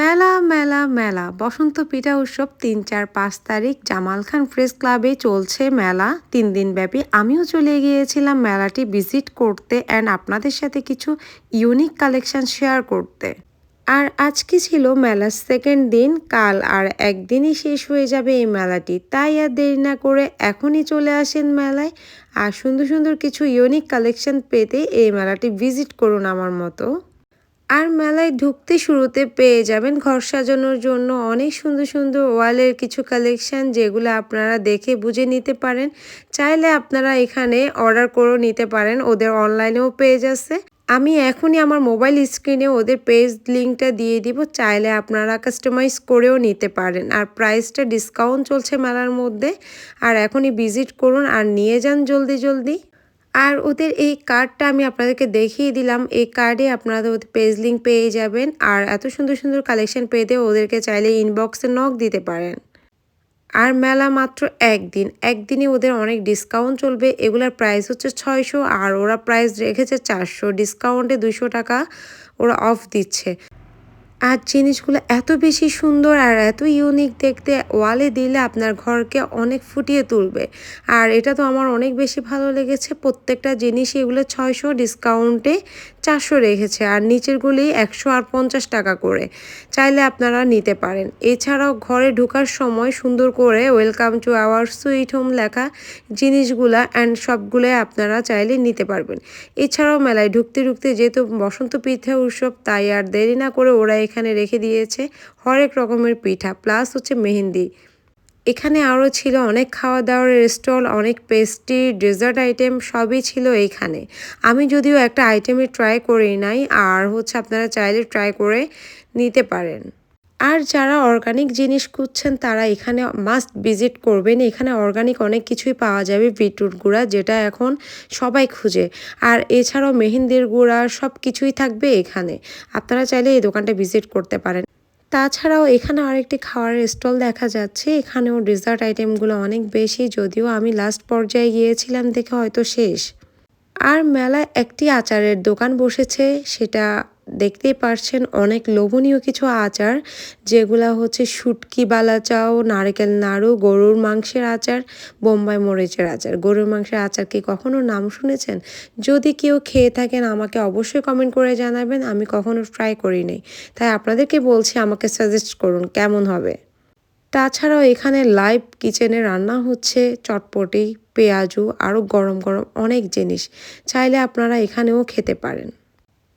মেলা মেলা মেলা। বসন্ত পিঠা উৎসব তিন, চার, পাঁচ তারিখ। জামাল খান প্রেস ক্লাবে চলছে মেলা। তিন দিন ব্যাপী আমিও চলে গিয়েছিলাম মেলাটি ভিজিট করতে অ্যান্ড আপনাদের সাথে কিছু ইউনিক কালেকশন শেয়ার করতে। আর আজকে ছিল মেলার সেকেন্ড দিন। কাল আর একদিনই শেষ হয়ে যাবে এই মেলাটি। তাই আর দেরি না করে এখনই চলে আসেন মেলায়। আর সুন্দর সুন্দর কিছু ইউনিক কালেকশন পেতে এই মেলাটি ভিজিট করুন আমার মতো। আর মেলায় ঢুকতে শুরুতে পেয়ে যাবেন ঘর সাজানোর জন্য অনেক সুন্দর সুন্দর ওয়ালের কিছু কালেকশন যেগুলো আপনারা দেখে বুঝে নিতে পারেন। চাইলে আপনারা এখানে অর্ডার করেও নিতে পারেন, ওদের অনলাইনেও পেজ আছে আমি এখনই আমার মোবাইল স্ক্রিনে ওদের পেজ লিঙ্কটা দিয়ে দিব, চাইলে আপনারা কাস্টমাইজ করেও নিতে পারেন। আর প্রাইসটা ডিসকাউন্ট চলছে মেলার মধ্যে। আর এখনই ভিজিট করুন আর নিয়ে যান জলদি জলদি। আর ওদের এই কার্ডটা আমি আপনাদেরকে দেখিয়ে দিলাম। এই কার্ডে আপনারা ওদের পেজ লিঙ্ক পেয়ে যাবেন আর এত সুন্দর সুন্দর কালেকশন পেতে ওদেরকে চাইলে ইনবক্সে নক দিতে পারেন। আর মেলা মাত্র একদিন। একদিনে ওদের অনেক ডিসকাউন্ট চলবে। এগুলার প্রাইস হচ্ছে ছয়শো আর ওরা প্রাইস রেখেছে চারশো। ডিসকাউন্টে দুশো টাকা ওরা অফ দিচ্ছে। আর জিনিসগুলো এত বেশি সুন্দর আর এত ইউনিক দেখতে, ওয়ালে দিলে আপনার ঘরকে অনেক ফুটিয়ে তুলবে। আর এটা তো আমার অনেক বেশি ভালো লেগেছে। প্রত্যেকটা জিনিস এগুলো ছয়শো ডিসকাউন্টে চারশো রেখেছে আর নিচেরগুলি একশো আর পঞ্চাশ টাকা করে। চাইলে আপনারা নিতে পারেন। এছাড়াও ঘরে ঢোকার সময় সুন্দর করে welcome to our sweet home লেখা জিনিসগুলা অ্যান্ড সবগুলোই আপনারা চাইলে নিতে পারবেন। এছাড়াও মেলায় ঢুকতে ঢুকতে যেহেতু বসন্ত পিঠা উৎসব, তাই আর দেরি না করে ওরা এখানে রেখে দিয়েছে হরেক রকমের পিঠা প্লাস হচ্ছে মেহেন্দি। এখানে আরও ছিল অনেক খাওয়া দাওয়ার স্টল, অনেক পেস্ট্রি, ডেজার্ট আইটেম সবই ছিল এইখানে। আমি যদিও একটা আইটেমে ট্রাই করি নাই, আর হচ্ছে আপনারা চাইলে ট্রাই করে নিতে পারেন। আর যারা অর্গানিক জিনিস খুঁজছেন, তারা এখানে মাস্ট ভিজিট করবেন। এখানে অর্গানিক অনেক কিছুই পাওয়া যাবে, বিটরুট গুঁড়া, যেটা এখন সবাই খুঁজে। আর এছাড়াও মেহেন্দির গুঁড়া সব কিছুই থাকবে এখানে। আপনারা চাইলে এই দোকানটা ভিজিট করতে পারেন। তাছাড়াও এখানে আরেকটি খাওয়ারের স্টল দেখা যাচ্ছে। এখানেও ডেজার্ট আইটেমগুলো অনেক বেশি, যদিও আমি লাস্ট পর্যায়ে গিয়েছিলাম দেখে হয়তো শেষ। আর মেলায় একটি আচারের দোকান বসেছে, সেটা দেখতেই পারছেন অনেক লোভনীয় কিছু আচার, যেগুলা হচ্ছে শুটকি বালা চাও, নারকেল নাড়ু, গরুর মাংসের আচার, বোম্বাই মরিচের আচার। গরুর মাংসের আচার কি কখনো নাম শুনেছেন? যদি কেউ খেয়ে থাকেন, আমাকে অবশ্যই কমেন্ট করে জানাবেন, আমি কখনো ট্রাই করি নাই। তাই আপনাদেরকে বলছি, আমাকে সাজেস্ট করুন, কেমন হবে? তাছাড়াও এখানে লাইভ কিচেনে রান্না হচ্ছে চটপটি, পেঁয়াজু, আরও গরম গরম অনেক জিনিস। চাইলে আপনারা এখানেও খেতে পারেন।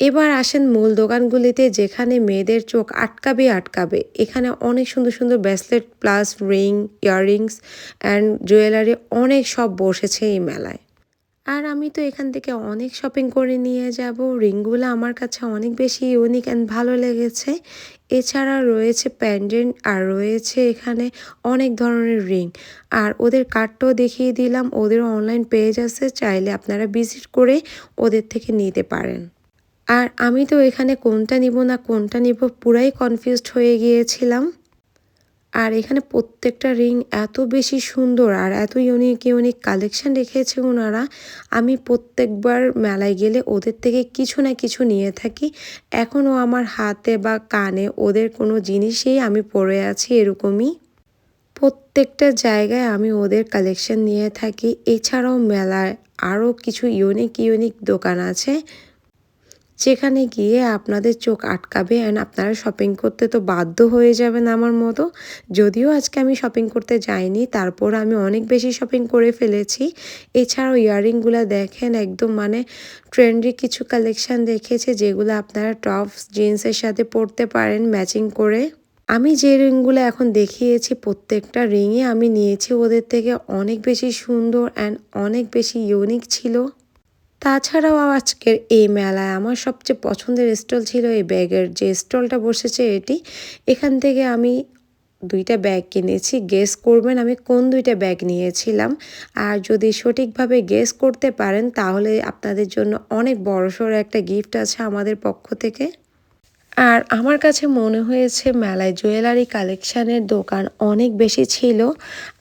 এবার আসেন মূল দোকানগুলিতে যেখানে মেয়েদের চোখ আটকাবে আটকাবে। এখানে অনেক সুন্দর সুন্দর bracelet plus ring, earrings and jewellery অনেক সব বসেছে এই মেলায়। আর আমি তো এখান থেকে অনেক শপিং করে নিয়ে যাব। রিংগুলো আমার কাছে অনেক বেশি ইউনিক অ্যান্ড ভালো লেগেছে। এছাড়া রয়েছে প্যান্ডেন্ট আর রয়েছে এখানে অনেক ধরনের রিং। আর ওদের কার্ডটাও দেখিয়ে দিলাম। ওদের অনলাইন পেজ আছে। চাইলে আপনারা ভিজিট করে ওদের থেকে নিতে পারেন। আর আমি তো এখানে কোনটা নিব না কোনটা নিব পুরাই কনফিউজড হয়ে গিয়েছিলাম। আর এখানে প্রত্যেকটা রিং এত বেশি সুন্দর আর এত ইউনিক ইউনিক কালেকশান রেখেছে ওনারা। আমি প্রত্যেকবার মেলায় গেলে ওদের থেকে কিছু না কিছু নিয়ে থাকি। এখনও আমার হাতে বা কানে ওদের কোনো জিনিসেই আমি পরে আছি এরকমই। প্রত্যেকটা জায়গায় আমি ওদের কালেকশন নিয়ে থাকি। এছাড়াও মেলায় আরও কিছু ইউনিক ইউনিক দোকান আছে। যেখানে গিয়ে আপনাদের চোখ আটকাবে অ্যান্ড আপনারা শপিং করতে তো বাধ্য হয়ে যাবেন আমার মতো। যদিও আজকে আমি শপিং করতে যাইনি, তারপর আমি অনেক বেশি শপিং করে ফেলেছি। এছাড়াও ইয়াররিংগুলো দেখেন, একদম মানে ট্রেন্ডি কিছু কালেকশান দেখেছে যেগুলো আপনারা টপস জিন্সের সাথে পরতে পারেন ম্যাচিং করে। আমি যে রিংগুলো এখন দেখিয়েছি, প্রত্যেকটা রিংয়ে আমি নিয়েছি। ওদের থেকে অনেক বেশি সুন্দর অ্যান্ড অনেক বেশি ইউনিক ছিল। তাছাড়াও আজকের এই মেলায় আমার সবচেয়ে পছন্দের স্টল ছিল এই ব্যাগের। যে স্টলটা বসেছে এটি, এখান থেকে আমি দুইটা ব্যাগ কিনেছি। গেস করবেন আমি কোন দুইটা ব্যাগ নিয়েছিলাম। আর যদি সঠিকভাবে গেস করতে পারেন, তাহলে আপনাদের জন্য অনেক বড়সড় একটা গিফট আছে আমাদের পক্ষ থেকে। আর আমার কাছে মনে হয়েছে মেলায় জুয়েলারি কালেকশানের দোকান অনেক বেশি ছিল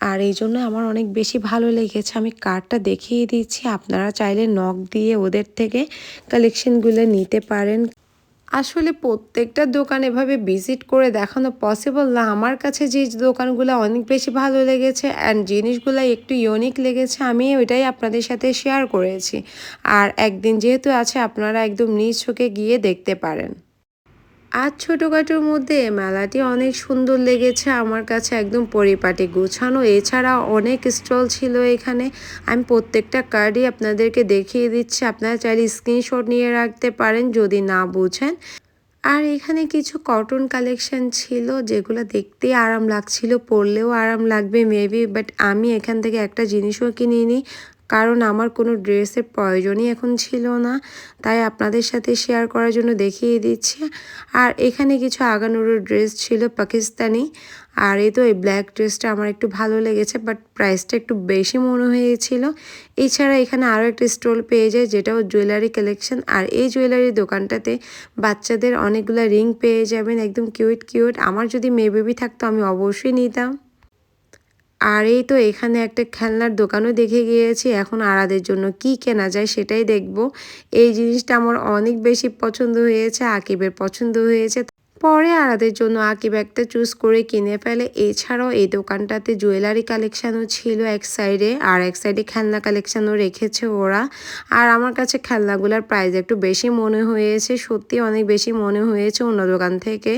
আর এই জন্য আমার অনেক বেশি ভালো লেগেছে। আমি কার্ডটা দেখিয়ে দিচ্ছি, আপনারা চাইলে নখ দিয়ে ওদের থেকে কালেকশানগুলো নিতে পারেন। আসলে প্রত্যেকটা দোকান এভাবে ভিজিট করে দেখানো পসিবল না। আমার কাছে যে দোকানগুলো অনেক বেশি ভালো লেগেছে অ্যান্ড জিনিসগুলো একটু ইউনিক লেগেছে, আমি ওইটাই আপনাদের সাথে শেয়ার করেছি। আর একদিন যেহেতু আছে, আপনারা একদম নিজ চোখে গিয়ে দেখতে পারেন। আর ছোটোখাটোর মধ্যে মেলাটি অনেক সুন্দর লেগেছে আমার কাছে, একদম পরিপাটি গোছানো। এছাড়া অনেক স্টল ছিল এখানে। আমি প্রত্যেকটা কার্ডই আপনাদেরকে দেখিয়ে দিচ্ছি। আপনারা চাইলে স্ক্রিনশট নিয়ে রাখতে পারেন যদি না বুঝেন। আর এখানে কিছু কটন কালেকশন ছিল যেগুলো দেখতে আরাম লাগছিল, পরলেও আরাম লাগবে মেবি বাট আমি এখান থেকে একটা জিনিসও কিনিনি কারণ আমার কোনো ড্রেসের প্রয়োজনই এখন ছিল না। তাই আপনাদের সাথে শেয়ার করার জন্য দেখিয়ে দিচ্ছি। আর এখানে কিছু আগানোর ড্রেস ছিল পাকিস্তানি। আর এই তো এই ব্ল্যাক ড্রেসটা আমার একটু ভালো লেগেছে বাট প্রাইসটা একটু বেশি মনে হয়েছিল। এছাড়া এখানে আরও একটা স্টল পেয়ে যায়, যেটাও জুয়েলারি কালেকশন আর এই জুয়েলারি দোকানটাতে বাচ্চাদের অনেকগুলো রিং পেয়ে যাবেন, একদম কিউট কিউট আমার যদি মেয়ে বেবি থাকতো, আমি অবশ্যই নিতাম। আর এই তো এখানে একটা খেলনার দোকানও দেখে গিয়েছি। এখন আড়াদের জন্য কি কেনা যায় সেটাই দেখব। এই জিনিসটা আমার অনেক বেশি পছন্দ হয়েছে, আকিবের পছন্দ হয়েছে। পরে আরাদের জন্য আকিব ব্যাগটা চুজ করে কিনে ফেলে। এছাড়াও এই দোকানটাতে জুয়েলারি কালেকশানও ছিল এক সাইডে আর এক সাইডে খেলনা কালেকশানও রেখেছে ওরা। আর আমার কাছে খেলনাগুলোর প্রাইস একটু বেশি মনে হয়েছে, সত্যি অনেক বেশি মনে হয়েছে অন্য দোকান থেকে।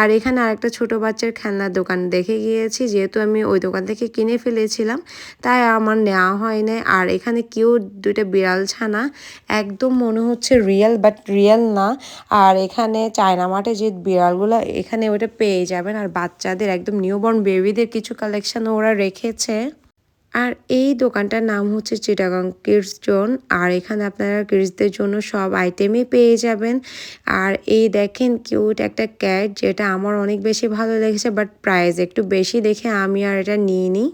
আর এখানে আরেকটা ছোট বাচ্চার খেলনার দোকান দেখে গিয়েছি, যেহেতু আমি ওই দোকান থেকে কিনে ফেলেছিলাম, তাই আমার নেওয়া হয় না আর এখানে কেউ দুইটা বিড়াল ছানা, একদম মনে হচ্ছে রিয়েল বাট রিয়েল না। আর এখানে চায়না মাঠে যে বিড়াল বিড়ালগুলো এখানে ওটা পেয়ে যাবেন। আর বাচ্চাদের একদম নিউবর্ন বেবিদের কিছু কালেকশন ওরা রেখেছে। আর এই দোকানটার নাম হচ্ছে চিটাগাং কিডস জোন আর এখানে আপনারা কিডসদের জন্য সব আইটেমই পেয়ে যাবেন। আর এই দেখেন কিউট একটা ক্যাট যেটা আমার অনেক বেশি ভালো লেগেছে বাট প্রাইস একটু বেশি দেখে আমি আর এটা নিয়ে নিই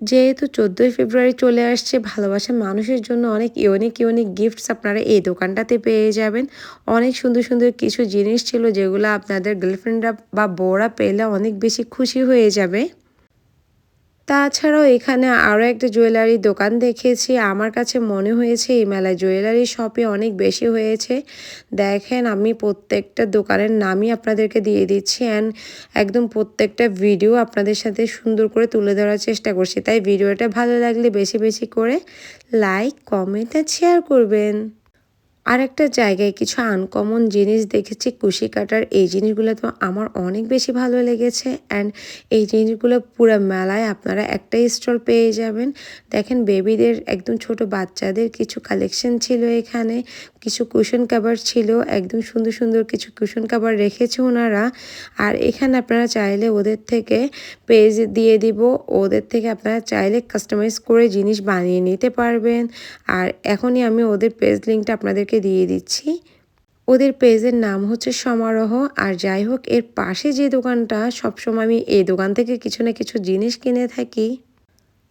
যেহেতু চোদ্দোই ফেব্রুয়ারি চলে আসছে ভালোবাসা মানুষের জন্য অনেক ইউনিক ইউনিক গিফটস আপনারা এই দোকানটাতে পেয়ে যাবেন। অনেক সুন্দর সুন্দর কিছু জিনিস ছিল যেগুলো আপনাদের গার্লফ্রেন্ডরা বা বউরা পেলে অনেক বেশি খুশি হয়ে যাবে। তাছাড়াও এখানে আরও একটা জুয়েলারি দোকান দেখেছি। আমার কাছে মনে হয়েছে এই মেলায় জুয়েলারি শপে অনেক বেশি হয়েছে। দেখেন, আমি প্রত্যেকটা দোকানের নামই আপনাদেরকে দিয়ে দিচ্ছি অ্যান্ড একদম প্রত্যেকটা ভিডিও আপনাদের সাথে সুন্দর করে তুলে ধরার চেষ্টা করছি। তাই ভিডিওটা ভালো লাগলে বেশি বেশি করে লাইক কমেন্ট আর শেয়ার করবেন। আর একটা জায়গায় কিছু আনকমন জিনিস দেখেছি কুশি কাটার, এই জিনিসগুলো তো আমার অনেক বেশি ভালো লেগেছে অ্যান্ড এই জিনিসগুলো পুরো মেলায় আপনারা একটাই স্টল পেয়ে যাবেন। দেখেন বেবিদের একদম ছোট বাচ্চাদের কিছু কালেকশন ছিল এখানে, কিছু কুশন কাভার ছিল, একদম সুন্দর সুন্দর কিছু কুশন কাভার রেখেছে ওনারা। আর এখানে আপনারা চাইলে ওদের থেকে পেজ দিয়ে দিব, ওদের থেকে আপনারা চাইলে কাস্টমাইজ করে জিনিস বানিয়ে নিতে পারবেন। আর এখনই আমি ওদের পেজ লিঙ্কটা আপনাদেরকে দিয়ে দিচ্ছি। ওদের পেজের নাম হচ্ছে সমারোহ। আর যাই হোক, এর পাশে যে দোকানটা, সবসময় আমি এই দোকান থেকে কিছু না কিছু জিনিস কিনে থাকি।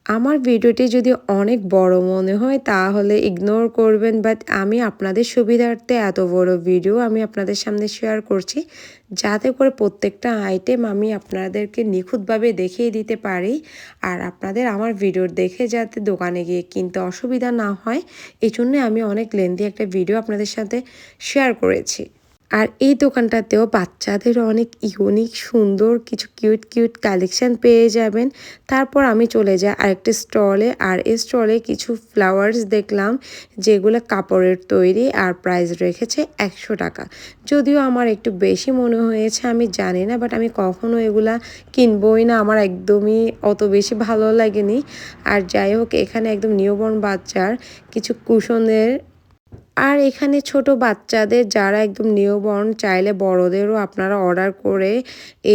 আমার ভিডিওটি যদি অনেক বড় মনে হয়, তাহলে ইগনোর করবেন। বাট আমি আপনাদের সুবিধার্থে এত বড় ভিডিও আমি আপনাদের সামনে শেয়ার করছি। যাতে করে প্রত্যেকটা আইটেম আমি আপনাদেরকে নিখুঁতভাবে দেখিয়ে দিতে পারি। আর আপনাদের আমার ভিডিও দেখে যাতে দোকানে গিয়ে কিনতে অসুবিধা না হয় এই জন্য আমি অনেক লেন্দি একটা ভিডিও আপনাদের সাথে শেয়ার করেছি। আর এই দোকানটাতেও বাচ্চাদের অনেক ইউনিক সুন্দর কিছু কিউট কিউট কালেকশান পেয়ে যাবেন। তারপর আমি চলে যাই আরেকটি স্টলে আর এই স্টলে কিছু ফ্লাওয়ার্স দেখলাম, যেগুলো কাপড়ের তৈরি আর প্রাইস রেখেছে একশো টাকা। যদিও আমার একটু বেশি মনে হয়েছে, আমি জানি না বাট আমি কখনো এগুলা কিনবই না, আমার একদমই অত বেশি ভালো লাগেনি। আর যাই হোক, এখানে একদম নিউবর্ন বাচ্চার কিছু কুশনের আর এখানে ছোট বাচ্চাদের যারা একদম নিউবর্ন চাইলে বড়দেরও আপনারা অর্ডার করে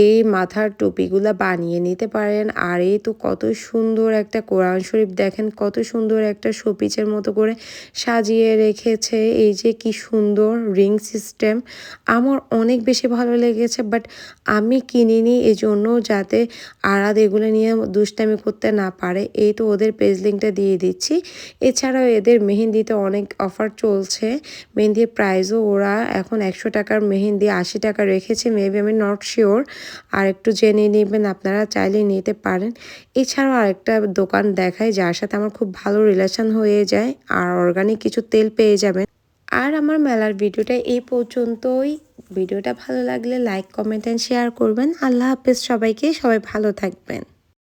এই মাথার টুপিগুলো বানিয়ে নিতে পারেন। আর এই তো কত সুন্দর একটা কোরআন শরীফ দেখেন, কত সুন্দর একটা শোপিচের মতো করে সাজিয়ে রেখেছে। এই যে কি সুন্দর রিং সিস্টেম। আমার অনেক বেশি ভালো লেগেছে বাট আমি কিনিনি এই জন্য যাতে আরাদ এগুলো নিয়ে দুষ্টামি করতে না পারে। এই তো ওদের পেজ লিঙ্কটা দিয়ে দিচ্ছি। এছাড়াও এদের মেহেন্দিতে অনেক অফার চলছে। হচ্ছে মেহেন্দির প্রাইসও ওরা এখন একশো টাকার মেহেন্দি, আশি টাকা রেখেছে। মেবি আমি নট শিওর আর একটু জেনে নেবেন আপনারা, চাইলে নিতে পারেন। এছাড়াও আরেকটা দোকান দেখায় যার সাথে আমার খুব ভালো রিলেশন হয়ে যায়। আর অর্গানিক কিছু তেল পেয়ে যাবেন। আর আমার মেলার ভিডিওটা এই পর্যন্তই। ভিডিওটা ভালো লাগলে লাইক কমেন্ট অ্যান্ড শেয়ার করবেন। আল্লাহ হাফেজ সবাইকে। সবাই ভালো থাকবেন।